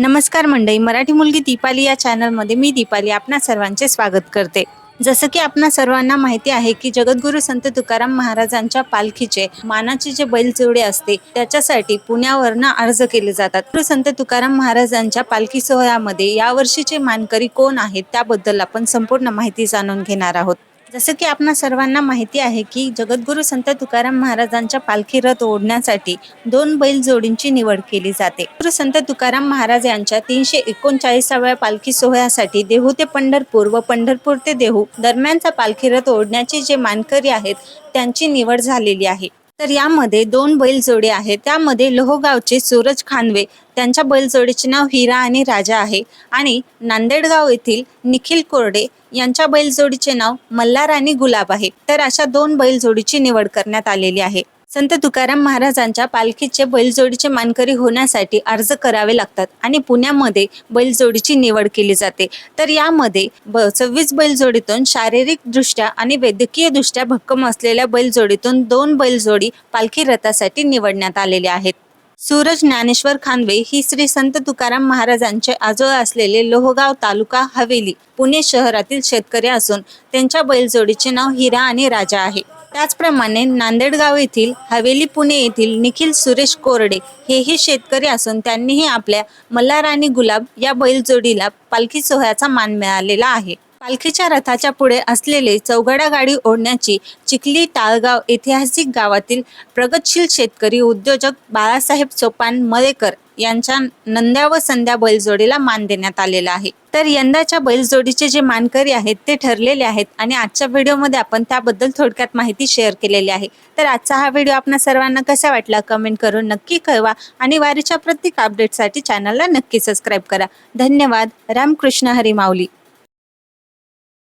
नमस्कार मंडळी मराठी मुलगी दीपाली या चॅनलमध्ये मी दीपाली आपणा सर्वांचे स्वागत करते. जसं की आपणा सर्वांना माहिती आहे की जगद्गुरू संत तुकाराम महाराजांच्या पालखीचे मानाचे जे बैलजोडे असते त्याच्यासाठी पुण्यावरनं अर्ज केले जातात. गुरु संत तुकाराम महाराजांच्या पालखी सोहळ्यामध्ये यावर्षीचे मानकरी कोण आहेत त्याबद्दल आपण संपूर्ण माहिती जाणून घेणार आहोत. जसं की आपणा सर्वांना माहिती आहे की जगद्गुरू संत तुकाराम महाराजांच्या पालखी रथ ओढण्यासाठी दोन बैल जोडींची निवड केली जाते. गुरु संत तुकाराम महाराज यांच्या तीनशे एकोणचाळीसाव्या पालखी सोहळ्यासाठी देहू ते पंढरपूर व पंढरपूर ते देहू दरम्यानचा पालखी रथ ओढण्याचे जे मानकरी आहेत त्यांची निवड झालेली आहे. तर यामध्ये दोन बैलजोडे आहेत. त्यामध्ये लोहगावचे सूरज खानवे त्यांच्या बैलजोडीचे नाव हिरा आणि राजा आहे. आणि नांदेडगाव येथील निखिल कोरडे यांच्या बैलजोडीचे नाव मल्हार आणि गुलाब आहे. तर अशा दोन बैलजोडीची निवड करण्यात आलेली आहे. संत तुकाराम महाराजांच्या पालखीचे बैलजोडीचे मानकरी होण्यासाठी अर्ज करावे लागतात आणि पुण्यामध्ये बैलजोडीची निवड केली जाते. तर यामध्ये ब सव्वीस बैलजोडीतून शारीरिकदृष्ट्या आणि वैद्यकीय दृष्ट्या भक्कम असलेल्या बैलजोडीतून दोन बैलजोडी पालखी रथासाठी निवडण्यात आलेले आहेत. सूरज ज्ञानेश्वर खानवे ही श्री संत तुकाराम महाराजांचे आजोळ असलेले लोहगाव तालुका हवेली पुणे शहरातील शेतकरी असून त्यांच्या बैलजोडीचे नाव हिरा आणि राजा आहे. त्याचप्रमाणे नांदेडगाव येथील हवेली पुणे येथील निखिल सुरेश कोरडे हेही शेतकरी असून त्यांनीही आपल्या मल्हार आणि गुलाब या बैलजोडीला पालखी सोहळ्याचा मान मिळालेला आहे. पालखीच्या रथाच्या पुढे असलेले चौघडा गाडी ओढण्याची चिखली टाळगाव ऐतिहासिक गावातील प्रगतशील शेतकरी उद्योजक बाळासाहेब चोपान मळेकर यांच्या नंद्या व संध्या बैलजोडीला मान देण्यात आलेला आहे. तर यंदाच्या बैलजोडीचे जे मानकरी आहेत ते ठरलेले आहेत आणि आजच्या व्हिडिओमध्ये आपण त्याबद्दल थोडक्यात माहिती शेअर केलेली आहे. तर आजचा हा व्हिडिओ आपणा सर्वांना कसा वाटला कमेंट करून नक्की कळवा आणि वारीच्या प्रत्येक अपडेटसाठी चॅनलला नक्की सबस्क्राईब करा. धन्यवाद. रामकृष्ण हरी माऊली.